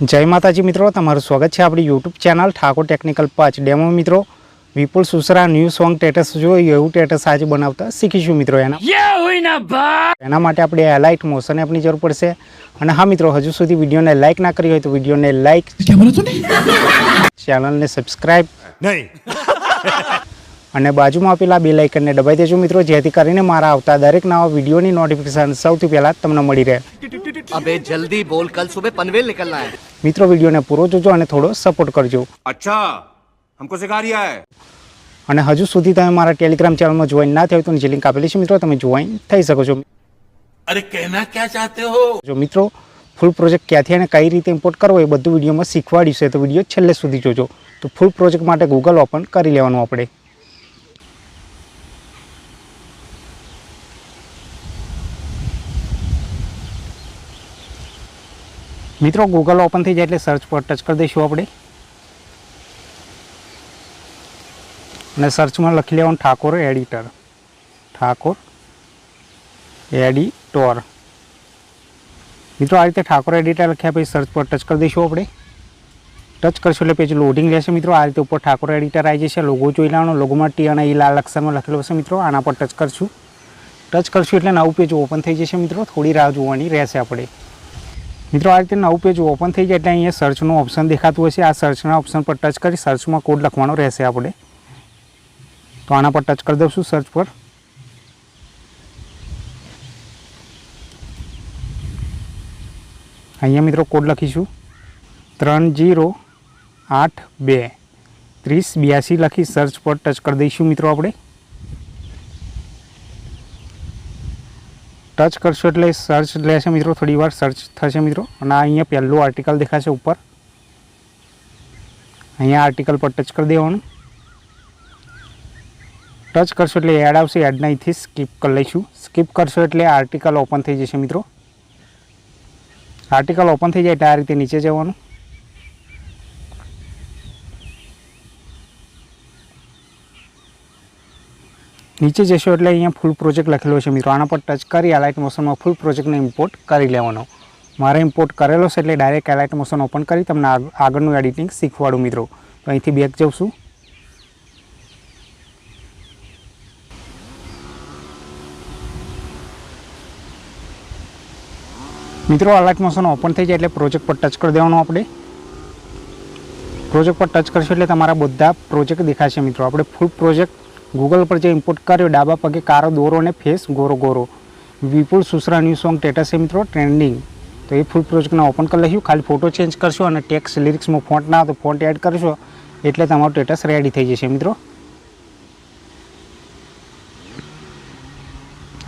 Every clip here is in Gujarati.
જય માતાજી મિત્રો તમારું સ્વાગત છે આપણી યુટ્યુબ ચેનલ ઠાકોર ટેકનિકલ પાંચ ડેમો મિત્રો. Vipul Susra new song status જોયું એવું ટેટસ આજે બનાવતા શીખીશું મિત્રો એના. એના માટે આપણે એલાઇટ મોશનની આપણી જરૂર પડશે. અને હા મિત્રો હજુ સુધી વિડીયોને લાઇક ના કરી હોય તો વિડીયોને લાઇક ચેનલને સબસ્ક્રાઈબ નહીં. અને બાજુમાં આપેલા બે લાઇકનને દબાઈ દેજો મિત્રો જેથી કરીને મારા આવતા દરેક નવા વિડીયોની નોટિફિકેશન સૌથી પહેલાં તમને મળી રહે. અબે જલ્દી બોલ કલ સુબહ પનવેલ નીકળના હે. મિત્રો વિડીયોને પૂરો જોજો અને થોડો સપોર્ટ કરજો. અચ્છા હમકો સિખા રહ્યા હે અને હજુ સુધી તમે મારા ટેલિગ્રામ ચેનલમાં જોઈન ના થયું તો જે લિંક આપેલી છે મિત્રો તમે જોઈન થઈ શકો છો. અરે કહેના ક્યાં ચાહતે હો? જો મિત્રો ફૂલ પ્રોજેક્ટ ક્યાંથી અને કઈ રીતે ઇમ્પોર્ટ કરવો એ બધું વિડીયોમાં શીખવાડ્યું છે તો વીડિયો છેલ્લે સુધી જોજો. તો ફૂલ પ્રોજેક્ટ માટે ગૂગલ ઓપન કરી લેવાનું આપણે. મિત્રો ગૂગલ ઓપન થઈ જાય એટલે સર્ચ પર ટચ કરી દઈશું આપણે. અને સર્ચમાં લખી લેવાનું ઠાકોર એડિટર ઠાકોર એડિટોર મિત્રો, આ રીતે ઠાકોર એડિટર લખ્યા પછી સર્ચ પર ટચ કરી દઈશું આપણે. ટચ કરશું એટલે પેજ લોડિંગ રહેશે મિત્રો. આ રીતે ઉપર ઠાકોર એડિટર આવી જશે. લોગો જોઈ લેવાનો. લોગોમાં ટી અને ઈ લાલ અક્ષરમાં લખેલો હશે મિત્રો. આના પર ટચ કરશું. ટચ કરશું એટલે નવું પેજ ઓપન થઈ જશે મિત્રો. થોડી રાહ જોવાની રહેશે આપણે. મિત્રો, આ રીતે નવું પેજ ઓપન થઈ જાય એટલે અહીંયા સર્ચનું ઓપ્શન દેખાતું હશે. આ સર્ચના ઓપ્શન પર ટચ કરી સર્ચમાં કોડ લખવાનો રહેશે આપણે. તો આના પર ટચ કરી દઈશું સર્ચ પર. અહીંયા મિત્રો કોડ લખીશું. ત્રણ જીરો આઠ બે ત્રીસ બ્યાસી લખી સર્ચ પર ટચ કરી દઈશું મિત્રો આપણે. ટચ કરશો એટલે સર્ચ લેશે મિત્રો, થોડી વાર સર્ચ થશે મિત્રો. અને અહીંયા પહેલું આર્ટિકલ દેખાશે ઉપર. અહીંયા આર્ટિકલ પર ટચ કરી દેવાનું. ટચ કરશો એટલે એડ આવશે એડના અહીંથી સ્કીપ કરી લઈશું. સ્કીપ કરશો એટલે આર્ટિકલ ઓપન થઈ જશે મિત્રો. આર્ટિકલ ઓપન થઈ જાય એટલે આ રીતે નીચે જવાનું. નીચે જશો એટલે અહીંયા ફૂલ પ્રોજેક્ટ લખેલો છે મિત્રો. આના પર ટચ કરી એલાઇટ મોશનમાં ફૂલ પ્રોજેક્ટને ઇમ્પોર્ટ કરી લેવાનો. મારે ઇમ્પોર્ટ કરેલો છે એટલે ડાયરેક્ટ એલાઇટ મોશન ઓપન કરી તમને આગળનું એડિટિંગ શીખવાડું મિત્રો. તો અહીંથી બેક જાઉં મિત્રો અલર્ટ મોશન ઓપન થઈ જાય એટલે પ્રોજેક્ટ પર ટચ કરી દેવાનું આપણે. પ્રોજેક્ટ પર ટચ કરશો એટલે તમારા બધા પ્રોજેક્ટ દેખાશે મિત્રો. આપણે ફૂલ પ્રોજેક્ટ ગૂગલ પર જે ઇમ્પોર્ટ કર્યો, ડાબા પગે કારો દોરો અને ફેસ ગોરો ગોરો. Vipul Susra new song status છે મિત્રો ટ્રેન્ડિંગ તો એ ફૂલ પ્રોજેક્ટને ઓપન કરી લઈશું. ખાલી ફોટો ચેન્જ કરશો અને ટેક્સ લિરિક્સમાં ફોન્ટ ના તો ફોન્ટ એડ કરશો, એટલે તમારું સ્ટેટસ રેડી થઈ જશે મિત્રો.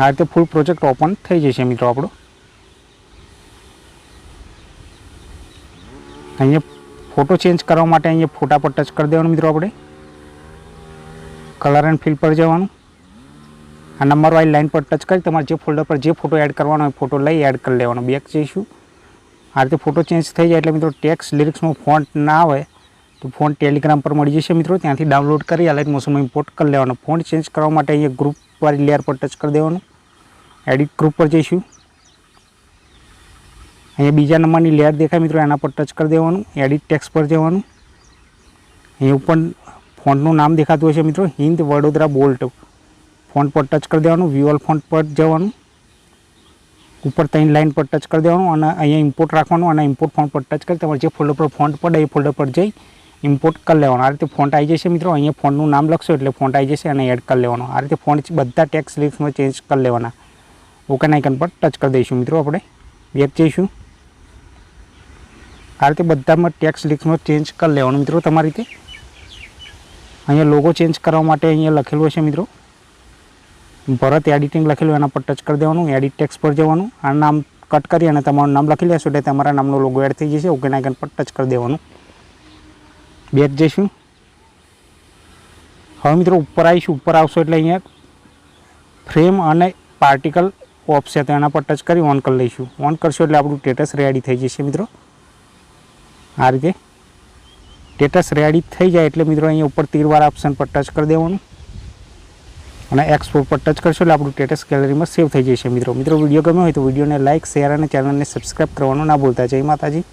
આ રીતે ફૂલ પ્રોજેક્ટ ઓપન થઈ જશે મિત્રો આપણો. અહીંયા ફોટો ચેન્જ કરવા માટે અહીંયા ફોટા પર ટચ કરી દેવાનું મિત્રો આપણે. કલર એન્ડ ફિલ પર જવાનું. આ નંબર વાળી લાઈન પર ટચ કરી તમારે જે ફોલ્ડર પર જે ફોટો એડ કરવાનો હોય ફોટો લઈ એડ કરી લેવાનો. બેક જઈશું. આ રીતે ફોટો ચેન્જ થઈ જાય એટલે મિત્રો ટેક્સ લિરિક્સમાં ફોન્ટ ના આવે તો ફોન ટેલિગ્રામ પર મળી જશે મિત્રો. ત્યાંથી ડાઉનલોડ કરી અલાઇટ મોશનમાં ઇમ્પોર્ટ કરી લેવાનો. ફોન્ટ ચેન્જ કરવા માટે અહીંયા ગ્રુપ વાળી લેયર પર ટચ કરી દેવાનું. એડિટ ગ્રુપ પર જઈશું. અહીંયા બીજા નંબરની લેયર દેખાય મિત્રો, એના પર ટચ કરી દેવાનું. એડિટ ટેક્સ પર જવાનું. અહીંયા ઉપર ફોન્ટનું નામ દેખાતું હશે મિત્રો. હિન્દ વડોદરા બોલ્ટ. ફોન્ટ પર ટચ કરી દેવાનું વ્યુઅલ ફોન્ટ પર જવાનું. ઉપર ત્રણ લાઇન પર ટચ કરી દેવાનું અને અહીંયા ઇમ્પોર્ટ રાખવાનું અને ઇમ્પોર્ટ ફોન્ટ પર ટચ કરી તમારે જે ફોલ્ડર પર ફોન્ટ પડે એ ફોલ્ડર પર જઈ ઇમ્પોર્ટ કરી લેવાનો. આ રીતે ફોન્ટ આવી જશે મિત્રો. અહીંયા ફોન્ટનું નામ લખશો એટલે ફોન્ટ આવી જશે અને એડ કરી લેવાનો. આ રીતે ફોન્ટ બધા ટેક્સ લિસ્ટમાં ચેન્જ કરી લેવાના. ઓકે આઇકન પર ટચ કરી દઈશું મિત્રો આપણે. બેક જઈશું. આ રીતે બધામાં ટેક્સ લિસ્ટમાં ચેન્જ કરી લેવાનું મિત્રો તમારી રીતે. અહીંયા લોગો ચેન્જ કરવા માટે અહીંયા લખેલું હશે મિત્રો. ભરત એડિટિંગ લખેલું, એના પર ટચ કરી દેવાનું એડિટ ટેક્સ પર જવાનું, આ નામ કટ કરી અને તમારું નામ લખી લેશો એટલે તમારા નામનો લોગો એડ થઈ જશે ઓકે આઇકન પર ટચ કરી દેવાનું. બેક જઈશું હવે મિત્રો ઉપર આવીશું, ઉપર આવશો એટલે અહીંયા ફ્રેમ અને પાર્ટિકલ તો એના પર ટચ કરી ઓન કરી લઈશું. ઓન કરશો એટલે આપણું સ્ટેટસ રેડી થઈ જશે મિત્રો. આ રીતે. સ્ટેટસ રેડી થઈ જાય એટલે મિત્રો અહીંયા ઉપર તીરવાળા ઓપ્શન પર ટચ કરી દેવાનું. અને એક્સપોર્ટ પર ટચ કરશો એટલે આપણું સ્ટેટસ ગેલેરીમાં સેવ થઈ જશે મિત્રો. મિત્રો વીડિયો ગમ્યો હોય તો વિડીયોને લાઇક શેર અને ચેનલને સબસ્ક્રાઈબ કરવાનું ના ભૂલતા. જય માતાજી.